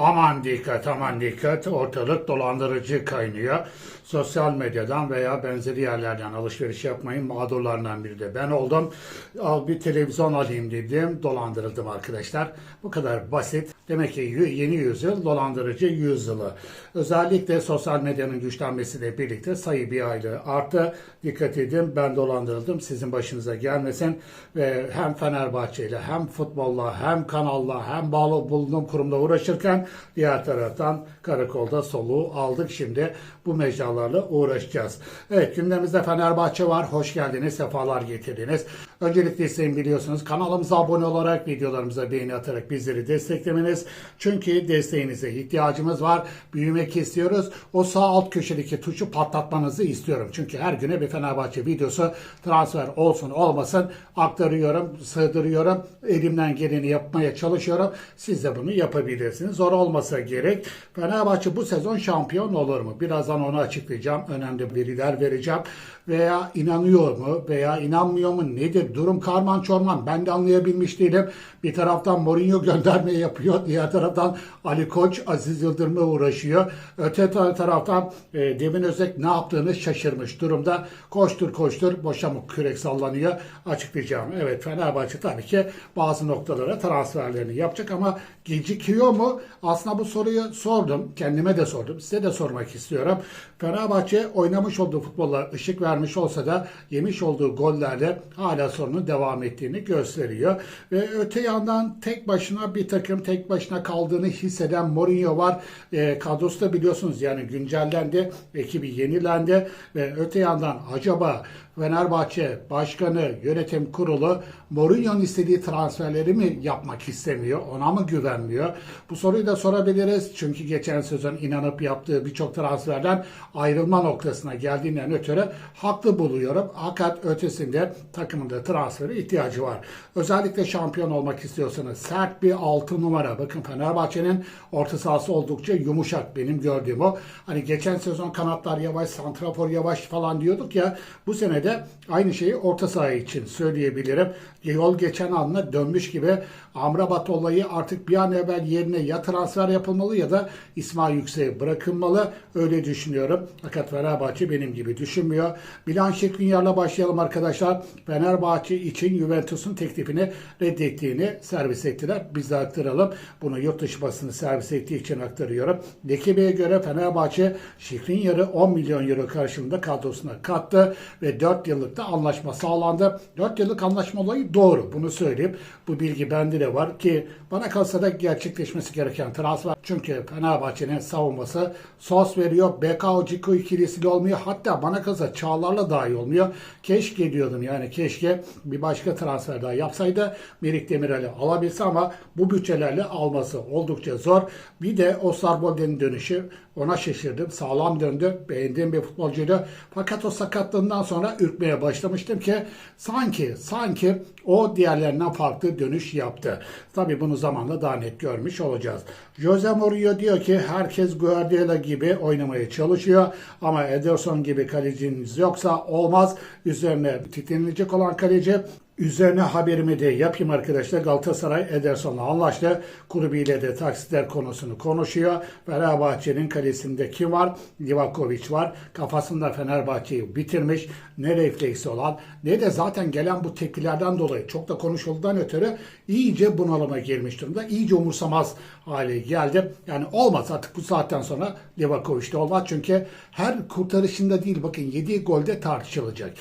Aman dikkat aman dikkat ortalık dolandırıcı kaynıyor. Sosyal medyadan veya benzeri yerlerden alışveriş yapmayın mağdurlarından biri de ben oldum. Al bir televizyon alayım dedim dolandırıldım arkadaşlar. Bu kadar basit. Demek ki yeni yüzyıl dolandırıcı yüzyılı. Özellikle sosyal medyanın güçlenmesiyle birlikte sayı bir aylığı arttı. Dikkat edin ben dolandırıldım sizin başınıza gelmesin. Ve hem Fenerbahçe ile hem futbolla hem kanalla hem bağlı bulunduğum kurumla uğraşırken diğer taraftan karakolda soluğu aldık. Şimdi bu mecralarla uğraşacağız. Evet gündemimizde Fenerbahçe var. Hoş geldiniz, sefalar getirdiniz. Öncelikle isteyin biliyorsunuz kanalımıza abone olarak videolarımıza beğeni atarak bizleri desteklemeniz. Çünkü desteğinize ihtiyacımız var. Büyümek istiyoruz. O sağ alt köşedeki tuşu patlatmanızı istiyorum. Çünkü her güne bir Fenerbahçe videosu transfer olsun olmasın aktarıyorum, sığdırıyorum. Elimden geleni yapmaya çalışıyorum. Siz de bunu yapabilirsiniz. Zor olmasa gerek. Fenerbahçe bu sezon şampiyon olur mu? Birazdan onu açıklayacağım. Önemli veriler vereceğim. Veya inanıyor mu veya inanmıyor mu? Nedir? Durum karman çorman. Ben de anlayabilmiş değilim. Bir taraftan Mourinho gönderme yapıyor. Diğer taraftan Ali Koç Aziz Yıldırım'la uğraşıyor. Öte ta- taraftan e, Devin Özek ne yaptığını şaşırmış durumda. Koştur koştur boşa mı kürek sallanıyor açıklayacağım. Evet Fenerbahçe tabii ki bazı noktalara transferlerini yapacak ama gecikiyor mu? Aslında bu soruyu sordum. Kendime de sordum. Size de sormak istiyorum. Fenerbahçe oynamış olduğu futbolla ışık vermiş olsa da yemiş olduğu gollerle hala sorunun devam ettiğini gösteriyor. Ve öte yandan tek başına bir takım tek başına kaldığını hisseden Mourinho var. E, kadrosu da biliyorsunuz yani güncellendi. Ekibi yenilendi ve öte yandan acaba Fenerbahçe Başkanı Yönetim Kurulu Mourinho'nun istediği transferleri mi yapmak istemiyor? Ona mı güvenmiyor? Bu soruyu da sorabiliriz. Çünkü geçen sezon inanıp yaptığı birçok transferden ayrılma noktasına geldiğinden ötürü haklı buluyorum. Fakat ötesinde takımında transfere ihtiyacı var. Özellikle şampiyon olmak istiyorsanız sert bir 6 numara. Bakın Fenerbahçe'nin orta sahası oldukça yumuşak benim gördüğüm o. Hani geçen sezon kanatlar yavaş, santrafor yavaş falan diyorduk ya. Bu sene de aynı şeyi orta saha için söyleyebilirim. Yol geçen anla dönmüş gibi Amrabat olayı artık bir an evvel yerine ya transfer yapılmalı ya da İsmail Yüksek'e bırakılmalı. Öyle düşünüyorum. Fakat Fenerbahçe benim gibi düşünmüyor. Milan Şekrinyar'la başlayalım arkadaşlar. Fenerbahçe için Juventus'un teklifini reddettiğini servis ettiler. Biz de aktaralım. Bunu yurt dışı basını servis ettiği için aktarıyorum. Lekebe'ye göre Fenerbahçe Şekrinyar'ı 10 milyon euro karşılığında kadrosuna kattı ve 4 yıllık da anlaşma sağlandı. 4 yıllık anlaşma olayı doğru. Bunu söyleyeyim. Bu bilgi bende de var ki bana kalsa da gerçekleşmesi gereken transfer. Çünkü Fenerbahçe'nin savunması sos veriyor. BK Ciku ikilisiyle olmuyor. Hatta bana kalsa Çağlar'la dahi olmuyor. Keşke diyordum yani keşke bir başka transfer daha yapsaydı. Merik Demirel'i alabilse ama bu bütçelerle alması oldukça zor. Bir de Osterwolde'nin dönüşü ona şaşırdım. Sağlam döndü. Beğendiğim bir futbolcuydu. Fakat o sakatlığından sonra ürkmeye başlamıştım ki sanki sanki o diğerlerinden farklı dönüş yaptı. Tabii bunu zamanla daha net görmüş olacağız. Jose Mourinho diyor ki herkes Guardiola gibi oynamaya çalışıyor ama Ederson gibi kaleciniz yoksa olmaz. Üzerine titrenilecek olan kaleci Üzerine haberimi de yapayım arkadaşlar. Galatasaray Ederson'la anlaştı. Kulübüyle de taksitler konusunu konuşuyor. Fenerbahçe'nin kalesinde kim var? Livakovic var. Kafasında Fenerbahçe'yi bitirmiş. Ne refleksi olan ne de zaten gelen bu tepkilerden dolayı çok da konuşulduğundan ötürü iyice bunalıma girmiş durumda. İyice umursamaz hale geldi. Yani olmaz artık bu saatten sonra Livakovic'de olmaz. Çünkü her kurtarışında değil bakın 7 golde tartışılacak.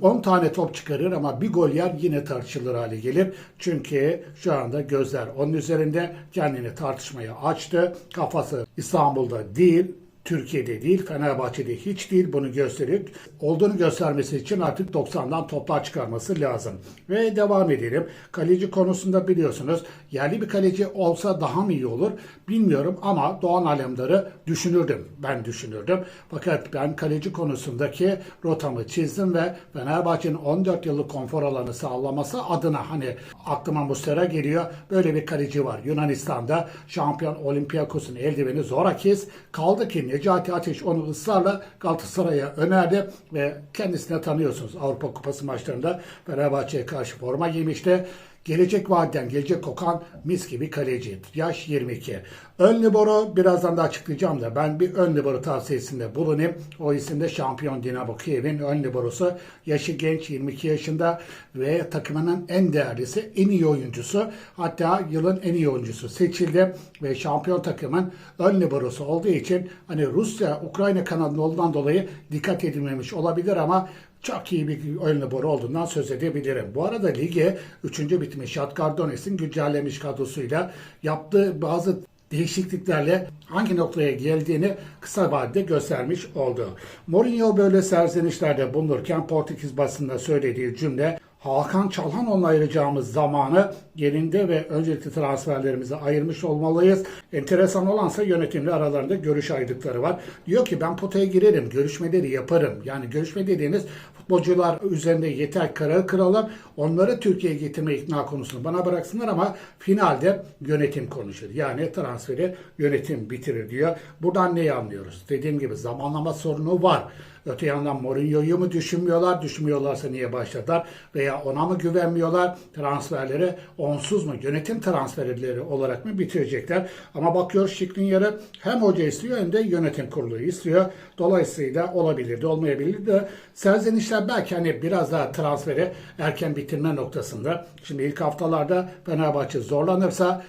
10 tane top çıkarır ama bir gol yer yine tartışılır hale gelir. Çünkü şu anda gözler onun üzerinde kendini tartışmaya açtı. Kafası İstanbul'da değil, Türkiye'de değil, Fenerbahçe'de hiç değil bunu gösteriyor. Olduğunu göstermesi için artık 90'dan toplar çıkarması lazım. Ve devam edelim. Kaleci konusunda biliyorsunuz yerli bir kaleci olsa daha mı iyi olur bilmiyorum ama Doğan Alemdar'ı düşünürdüm. Ben düşünürdüm. Fakat ben kaleci konusundaki rotamı çizdim ve Fenerbahçe'nin 14 yıllık konfor alanı sağlaması adına hani aklıma Mustera geliyor. Böyle bir kaleci var. Yunanistan'da şampiyon Olympiakos'un eldiveni Zorakis kaldı ki Necati Ateş onu ısrarla Galatasaray'a önerdi ve kendisine tanıyorsunuz Avrupa Kupası maçlarında Fenerbahçe'ye karşı forma giymişti. Gelecek vadeden gelecek kokan mis gibi kaleci. Yaş 22. Ön libero birazdan da açıklayacağım da ben bir ön libero tavsiyesinde bulunayım. O isim de şampiyon Dinamo Kiev'in ön liberosu. Yaşı genç 22 yaşında ve takımının en değerlisi, en iyi oyuncusu. Hatta yılın en iyi oyuncusu seçildi ve şampiyon takımın ön liberosu olduğu için hani Rusya-Ukrayna kanalında olduğundan dolayı dikkat edilmemiş olabilir ama çok iyi bir ön libero olduğundan söz edebilirim. Bu arada lige 3. bitmiş Shakhtar Donetsk'in güncellemiş kadrosuyla yaptığı bazı değişikliklerle hangi noktaya geldiğini kısa vadede göstermiş oldu. Mourinho böyle serzenişlerde bulunurken Portekiz basında söylediği cümle Hakan Çalhanoğlu'na ayıracağımız zamanı yerinde ve öncelikli transferlerimize ayırmış olmalıyız. Enteresan olansa yönetimle aralarında görüş ayrılıkları var. Diyor ki ben potaya girerim, görüşmeleri yaparım. Yani görüşme dediğiniz futbolcular üzerinde yeter karar kıralım. Onları Türkiye'ye getirme ikna konusunu bana bıraksınlar ama finalde yönetim konuşur. Yani transferi yönetim bitirir diyor. Buradan neyi anlıyoruz? Dediğim gibi zamanlama sorunu var. Öte yandan Mourinho'yu mu düşünmüyorlar? Düşünmüyorlarsa niye başladılar? Veya ona mı güvenmiyorlar? Transferleri onsuz mu? Yönetim transferleri olarak mı bitirecekler? Ama bakıyor Şikrinyar'ı hem hoca istiyor hem de yönetim kurulu istiyor. Dolayısıyla olabilir de olmayabilir de serzenişler belki hani biraz daha transferi erken bitirme noktasında. Şimdi ilk haftalarda Fenerbahçe zorlanırsa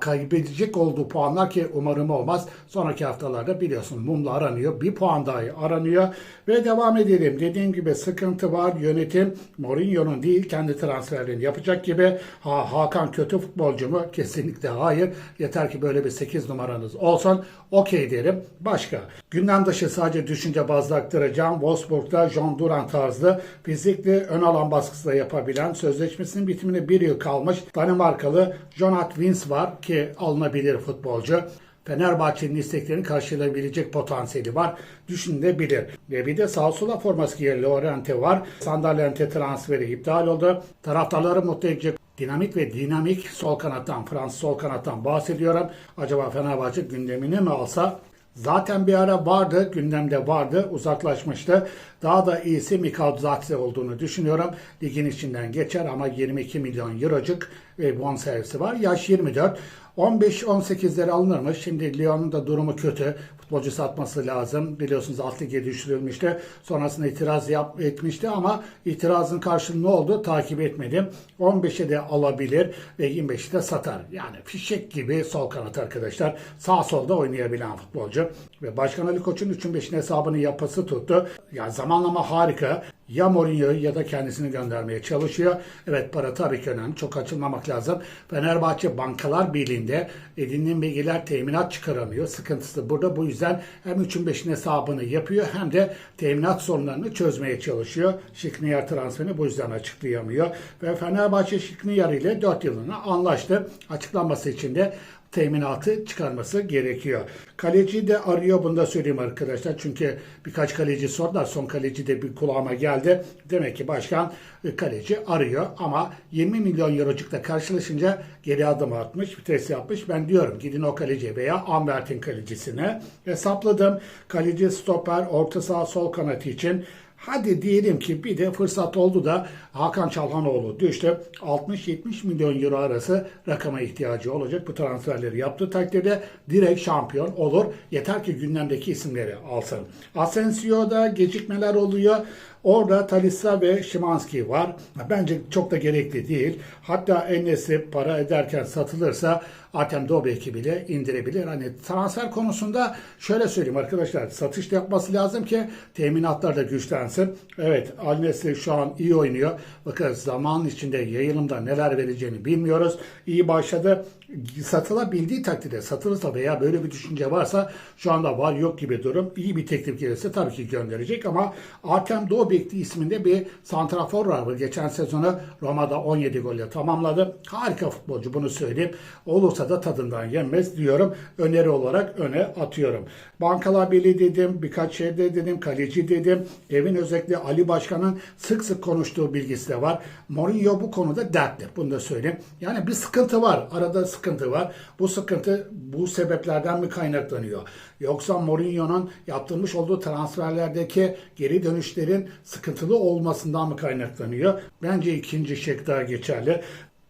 kaybedecek olduğu puanlar ki umarım olmaz. Sonraki haftalarda biliyorsun mumla aranıyor. Bir puan daha aranıyor. Ve devam edelim. Dediğim gibi sıkıntı var. Yönetim Mourinho'nun değil kendi transferlerini yapacak gibi. Ha, Hakan kötü futbolcu mu? Kesinlikle hayır. Yeter ki böyle bir 8 numaranız olsun. Okey derim. Başka. Gündem dışı sadece düşünce bazlı aktaracağım. Wolfsburg'da John Duran tarzı fizikli ön alan baskısı da yapabilen sözleşmesinin bitimine bir yıl kalmış Danimarkalı Jonathan Wins var ki alınabilir futbolcu. Fenerbahçe'nin isteklerini karşılayabilecek potansiyeli var. Düşünülebilir. Ve bir de sağ sola forması giyen Lorente var. Sandalente transferi iptal oldu. Taraftarları mutlu edecek dinamik ve dinamik sol kanattan, Fransız sol kanattan bahsediyorum. Acaba Fenerbahçe gündemini mi alsa? Zaten bir ara vardı, gündemde vardı, uzaklaşmıştı. Daha da iyisi Mikal Zatse olduğunu düşünüyorum. Ligin içinden geçer ama 22 milyon eurocuk bonservisi var. Yaş 24. 15-18'lere alınırmış. Şimdi Lyon'un da durumu kötü. Futbolcu satması lazım. Biliyorsunuz alt lige düşürülmüştü. Sonrasında itiraz yap, etmişti ama itirazın karşılığı ne oldu? Takip etmedim. 15'e de alabilir ve 25'i de satar. Yani fişek gibi sol kanat arkadaşlar. Sağ solda oynayabilen futbolcu. Ve Başkan Ali Koç'un 3'ün 5'in hesabını yapası tuttu. Yani zamanlama harika. Ya Mourinho'yu ya da kendisini göndermeye çalışıyor. Evet para tabii ki önemli. Çok açılmamak lazım. Fenerbahçe Bankalar Birliği'nde edindiğim bilgiler teminat çıkaramıyor. Sıkıntısı burada. Bu yüzden hem 3'ün 5'in hesabını yapıyor hem de teminat sorunlarını çözmeye çalışıyor. Şikniyar transferini bu yüzden açıklayamıyor. Ve Fenerbahçe Şikniyar ile 4 yılına anlaştı. Açıklanması için de teminatı çıkarması gerekiyor. Kaleci de arıyor bunu da söyleyeyim arkadaşlar. Çünkü birkaç kaleci sordular. Son kaleci de bir kulağıma geldi. Demek ki başkan e, kaleci arıyor ama 20 milyon eurocukla karşılaşınca geri adım atmış, vites yapmış. Ben diyorum gidin o kaleci veya Ambert'in kalecisine. Hesapladım. Kaleci stoper, orta saha sol kanat için Hadi diyelim ki bir de fırsat oldu da Hakan Çalhanoğlu düştü. 60-70 milyon euro arası rakama ihtiyacı olacak. Bu transferleri yaptığı takdirde direkt şampiyon olur. Yeter ki gündemdeki isimleri alsın. Asensio'da gecikmeler oluyor. Orada Talisa ve Şimanski var. Bence çok da gerekli değil. Hatta Enes'i para ederken satılırsa Artem Dobek'i bile indirebilir. Hani transfer konusunda şöyle söyleyeyim arkadaşlar. Satış yapması lazım ki teminatlar da güçlensin. Evet Alnes'i şu an iyi oynuyor. Bakın zaman içinde yayılımda neler vereceğini bilmiyoruz. İyi başladı. Satılabildiği takdirde satılırsa veya böyle bir düşünce varsa şu anda var yok gibi durum. İyi bir teklif gelirse tabii ki gönderecek ama Artem Dobekli isminde bir santrafor var. Geçen sezonu Roma'da 17 golle tamamladı. Harika futbolcu bunu söyleyeyim. Olursa da tadından yenmez diyorum. Öneri olarak öne atıyorum. Bankalar Birliği dedim, birkaç şey de dedim, kaleci dedim. Evin özellikle Ali Başkan'ın sık sık konuştuğu bilgisi de var. Mourinho bu konuda dertli. Bunu da söyleyeyim. Yani bir sıkıntı var. Arada sıkıntı var. Bu sıkıntı bu sebeplerden mi kaynaklanıyor? Yoksa Mourinho'nun yaptırmış olduğu transferlerdeki geri dönüşlerin sıkıntılı olmasından mı kaynaklanıyor? Bence ikinci şık daha geçerli.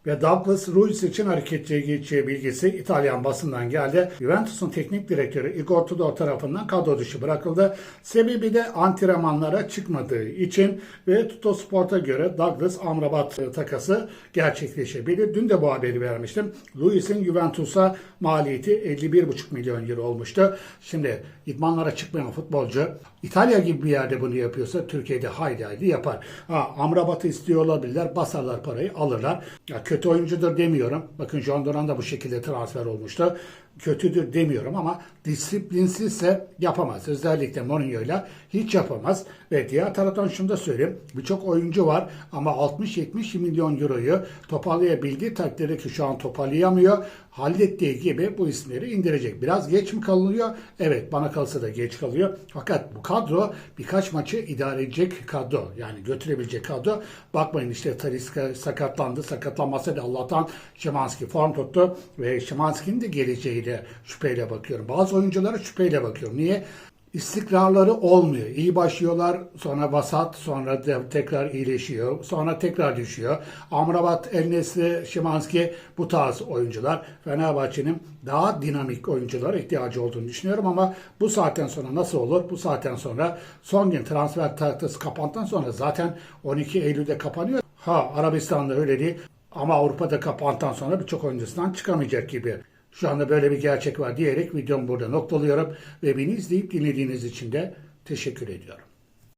Ve Douglas Luiz için harekete geçeceği bilgisi İtalyan basından geldi. Juventus'un teknik direktörü Igor Tudor tarafından kadro dışı bırakıldı. Sebebi de antrenmanlara çıkmadığı için ve Tuttosport'a göre Douglas Amrabat takası gerçekleşebilir. Dün de bu haberi vermiştim. Luis'in Juventus'a maliyeti 51,5 milyon euro olmuştu. Şimdi idmanlara çıkmayan futbolcu İtalya gibi bir yerde bunu yapıyorsa Türkiye'de haydi haydi yapar. Ha, Amrabat'ı istiyor olabilirler. Basarlar parayı alırlar. Ya kötü oyuncudur demiyorum. Bakın John Duran da bu şekilde transfer olmuştu. Kötüdür demiyorum ama disiplinsizse yapamaz. Özellikle Mourinho'yla hiç yapamaz. Ve diğer taraftan şunu da söyleyeyim. Birçok oyuncu var ama 60-70 milyon euroyu toparlayabildiği takdirde ki şu an toparlayamıyor. Hallettiği gibi bu isimleri indirecek. Biraz geç mi kalıyor? Evet bana kalsa da geç kalıyor. Fakat bu kadro birkaç maçı idare edecek kadro. Yani götürebilecek kadro. Bakmayın işte Taliska sakatlandı. Sakatlanmasa da Allah'tan Şimanski form tuttu. Ve Şimanski'nin de geleceğiyle şüpheyle bakıyorum. Bazı oyunculara şüpheyle bakıyorum. Niye? İstikrarları olmuyor. İyi başlıyorlar, sonra vasat, sonra de tekrar iyileşiyor, sonra tekrar düşüyor. Amrabat, El Nesri, Şimanski bu tarz oyuncular. Fenerbahçe'nin daha dinamik oyunculara ihtiyacı olduğunu düşünüyorum ama bu saatten sonra nasıl olur? Bu saatten sonra son gün transfer tahtası kapandıktan sonra zaten 12 Eylül'de kapanıyor. Ha Arabistan'da öyle değil ama Avrupa'da kapandıktan sonra birçok oyuncusundan çıkamayacak gibi. Şu anda böyle bir gerçek var diyerek videomu burada noktalıyorum ve beni izleyip dinlediğiniz için de teşekkür ediyorum.